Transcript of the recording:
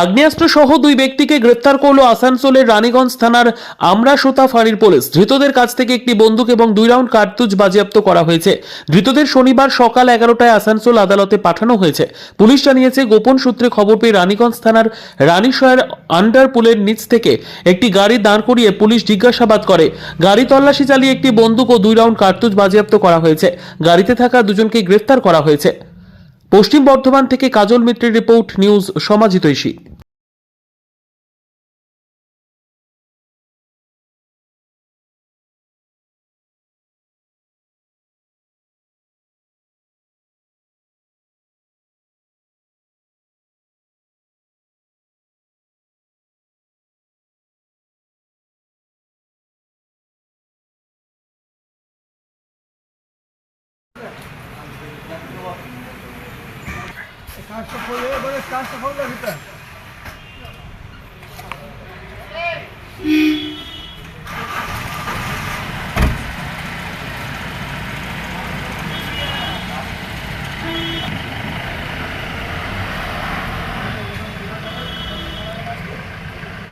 আগ্নেয়াস্ত্র সহ দুই ব্যক্তিকে গ্রেপ্তার করল আসানসোলের রানীগঞ্জ থানার আমরাসোতা ফাঁড়ির পুলিশ। ধৃতদের কাছ থেকে একটি বন্দুক এবং দুই রাউন্ড কার্তুজ বাজেয়াপ্ত করা হয়েছে। ধৃতদের শনিবার সকাল এগারোটায় আসানসোল আদালতে পাঠানো হয়েছে। পুলিশ জানিয়েছে, গোপন সূত্রে খবর পেয়ে রানীগঞ্জ থানার রানীশয়ের আন্ডার পুলের নিচ থেকে একটি গাড়ি দাঁড় করিয়ে পুলিশ জিজ্ঞাসাবাদ করে। গাড়ি তল্লাশি চালিয়ে একটি বন্দুক ও দুই রাউন্ড কার্তুজ বাজেয়াপ্ত করা হয়েছে। গাড়িতে থাকা দুজনকে গ্রেফতার করা হয়েছে। পশ্চিম বর্ধমান থেকে কাজল মিত্রের রিপোর্ট নিউজ সমাজিতৈষী कास्ट फोडले बरेच कास्ट फोडलं तिथं